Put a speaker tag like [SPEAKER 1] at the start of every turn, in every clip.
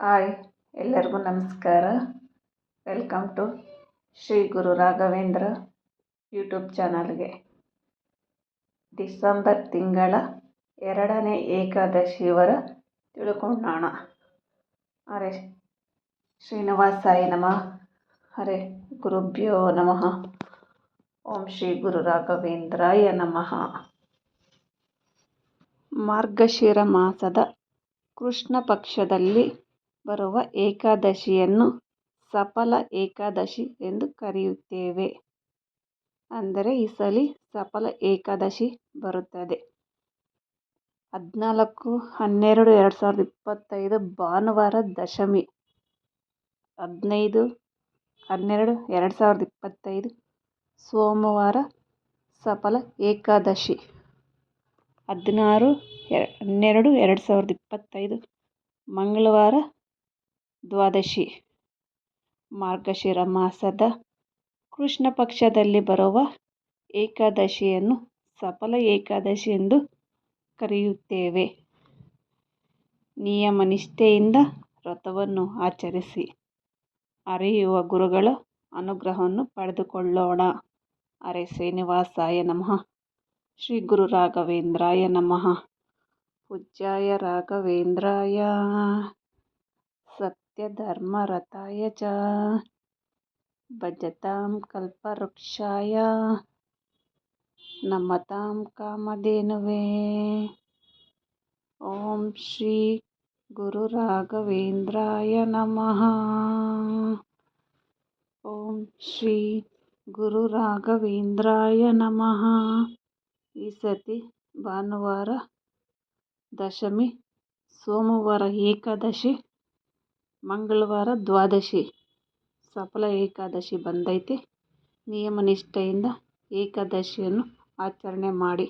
[SPEAKER 1] Hi, ಎಲ್ಲರಿಗೂ ನಮಸ್ಕಾರ. Welcome to Shri Guru Raghavendra YouTube ಚಾನಲ್ಗೆ. ಡಿಸೆಂಬರ್ ತಿಂಗಳ ಎರಡನೇ ಏಕಾದಶಿಯವರ ತಿಳ್ಕೊಳ್ಳೋಣ ಅರೆ, ಶ್ರೀನಿವಾಸಾಯ ನಮಃ. ಅರೆ, ಗುರುಭ್ಯೋ ನಮಃ. ಓಂ ಶ್ರೀ ಗುರು ರಾಘವೇಂದ್ರಾಯ ನಮಃ. ಮಾರ್ಗಶಿರ ಮಾಸದ ಕೃಷ್ಣ ಪಕ್ಷದಲ್ಲಿ ಬರುವ ಏಕಾದಶಿಯನ್ನು ಸಫಲ ಏಕಾದಶಿ ಎಂದು ಕರೆಯುತ್ತೇವೆ. ಅಂದರೆ ಈ ಸಲ ಸಫಲ ಏಕಾದಶಿ ಬರುತ್ತದೆ. ಹದಿನಾಲ್ಕು, ಹನ್ನೆರಡು, ಎರಡು ಸಾವಿರದ ಇಪ್ಪತ್ತೈದು ಭಾನುವಾರ ದಶಮಿ. ಹದಿನೈದು, ಹನ್ನೆರಡು, ಎರಡು ಸಾವಿರದ ಇಪ್ಪತ್ತೈದು ಸೋಮವಾರ ಸಫಲ ಏಕಾದಶಿ. ಹದಿನಾರು ಹನ್ನೆರಡು, ಎರಡು ಸಾವಿರದ ಇಪ್ಪತ್ತೈದು ಮಂಗಳವಾರ ದ್ವಾದಶಿ. ಮಾರ್ಗಶಿರ ಮಾಸದ ಕೃಷ್ಣ ಪಕ್ಷದಲ್ಲಿ ಬರುವ ಏಕಾದಶಿಯನ್ನು ಸಫಲ ಏಕಾದಶಿ ಎಂದು ಕರೆಯುತ್ತೇವೆ. ನಿಯಮ ನಿಷ್ಠೆಯಿಂದ ವ್ರತವನ್ನು ಆಚರಿಸಿ. ಅರಿಯುವ ಗುರುಗಳ ಅನುಗ್ರಹವನ್ನು ಪಡೆದುಕೊಳ್ಳೋಣ. ಅರೆ ಶ್ರೀನಿವಾಸಾಯ ನಮಃ. ಶ್ರೀ ಗುರು ರಾಘವೇಂದ್ರಾಯ ನಮಃ. ಪೂಜ್ಯಾಯ ರಾಘವೇಂದ್ರಾಯ. सत्यधर्मरताय च भजतां कल्पवृक्षाय नमतां कामधेनवे ॐ श्री गुरुराघवेन्द्राय नमः ॐ श्री ಗುರುರಾಘವೇಂದ್ರಾಯ ನಮಃ ಈ ಸತಿ ಭಾನುವಾರ ದಶಮಿ ಸೋಮವಾರ ಏಕಾದಶಿ ಮಂಗಳವಾರ ದ್ವಾದಶಿ, ಸಫಲ ಏಕಾದಶಿ ಬಂದೈತೆ. ನಿಯಮ ನಿಷ್ಠೆಯಿಂದ ಏಕಾದಶಿಯನ್ನು ಆಚರಣೆ ಮಾಡಿ.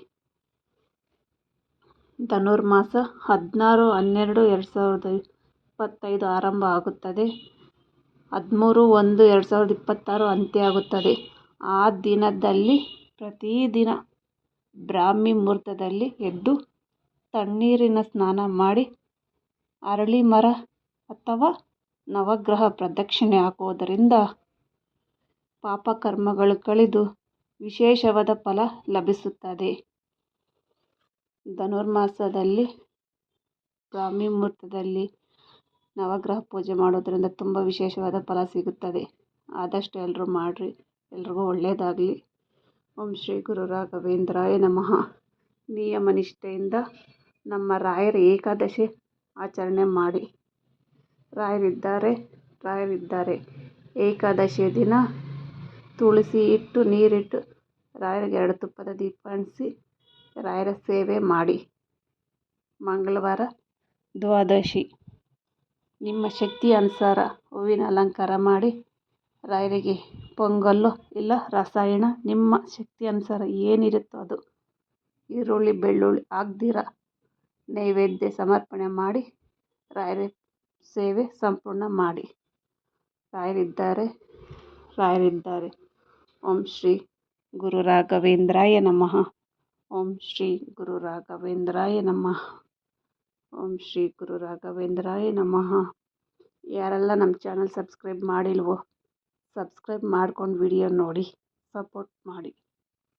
[SPEAKER 1] ಧನುರ್ಮಾಸ ಹದಿನಾರು, ಹನ್ನೆರಡು, ಎರಡು ಸಾವಿರದ ಇಪ್ಪತ್ತೈದು ಆರಂಭ ಆಗುತ್ತದೆ. ಹದಿಮೂರು, ಒಂದು, ಎರಡು ಸಾವಿರದ ಇಪ್ಪತ್ತಾರು ಅಂತ್ಯ ಆಗುತ್ತದೆ. ಆ ದಿನದಲ್ಲಿ ಪ್ರತಿದಿನ ಬ್ರಾಹ್ಮಿ ಮುಹೂರ್ತದಲ್ಲಿ ಎದ್ದು ತಣ್ಣೀರಿನ ಸ್ನಾನ ಮಾಡಿ, ಅರಳಿ ಮರ ಅಥವಾ ನವಗ್ರಹ ಪ್ರದಕ್ಷಿಣೆ ಹಾಕುವುದರಿಂದ ಪಾಪಕರ್ಮಗಳು ಕಳೆದು ವಿಶೇಷವಾದ ಫಲ ಲಭಿಸುತ್ತದೆ. ಧನುರ್ಮಾಸದಲ್ಲಿ ಬ್ರಾಹ್ಮಿ ಮುಹೂರ್ತದಲ್ಲಿ ನವಗ್ರಹ ಪೂಜೆ ಮಾಡೋದರಿಂದ ತುಂಬ ವಿಶೇಷವಾದ ಫಲ ಸಿಗುತ್ತದೆ. ಆದಷ್ಟು ಎಲ್ಲರೂ ಮಾಡಿರಿ. ಎಲ್ರಿಗೂ ಒಳ್ಳೆಯದಾಗಲಿ ಓಂ ಶ್ರೀ ಗುರು ರಾಘವೇಂದ್ರಾಯ ನಮಃ. ನಿಯಮ ನಿಷ್ಠೆಯಿಂದ ನಮ್ಮ ರಾಯರ ಏಕಾದಶಿ ಆಚರಣೆ ಮಾಡಿ. ರಾಯರಿದ್ದಾರೆ ರಾಯರಿದ್ದಾರೆ. ಏಕಾದಶಿಯ ದಿನ, ತುಳಸಿ ಇಟ್ಟು ನೀರಿಟ್ಟು ರಾಯರಿಗೆ ಎರಡು ತುಪ್ಪದ ದೀಪ ಅಂಟಿಸಿ ರಾಯರ ಸೇವೆ ಮಾಡಿ. ಮಂಗಳವಾರ ದ್ವಾದಶಿ. ನಿಮ್ಮ ಶಕ್ತಿ ಅನುಸಾರ ಹೂವಿನ ಅಲಂಕಾರ ಮಾಡಿ ರಾಯರಿಗೆ ಪೊಂಗಲ್ಲು ಇಲ್ಲ ರಸಾಯನ, ನಿಮ್ಮ ಶಕ್ತಿ ಅನುಸಾರ ಏನಿರುತ್ತೋ ಅದು ಈರುಳ್ಳಿ, ಬೆಳ್ಳುಳ್ಳಿ ಹಾಕ್ದಿರ. ನೈವೇದ್ಯ ಸಮರ್ಪಣೆ ಮಾಡಿ ರಾಯರ ಸೇವೆ ಸಂಪೂರ್ಣ ಮಾಡಿ. ರಾಯರಿದ್ದಾರೆ ರಾಯರಿದ್ದಾರೆ. ಓಂ ಶ್ರೀ ಗುರು ರಾಘವೇಂದ್ರಾಯ ನಮಃ. ಓಂ ಶ್ರೀ ಗುರು ರಾಘವೇಂದ್ರಾಯ ನಮಃ. ಓಂ ಶ್ರೀ ಗುರು ರಾಘವೇಂದ್ರಾಯ ನಮಃ. ಯಾರೆಲ್ಲ ನಮ್ಮ ಚಾನಲ್ ಸಬ್ಸ್ಕ್ರೈಬ್ ಮಾಡಿಲ್ವೋ, ಸಬ್ಸ್ಕ್ರೈಬ್ ಮಾಡ್ಕೊಂಡು ವಿಡಿಯೋ ನೋಡಿ, ಸಪೋರ್ಟ್ ಮಾಡಿ.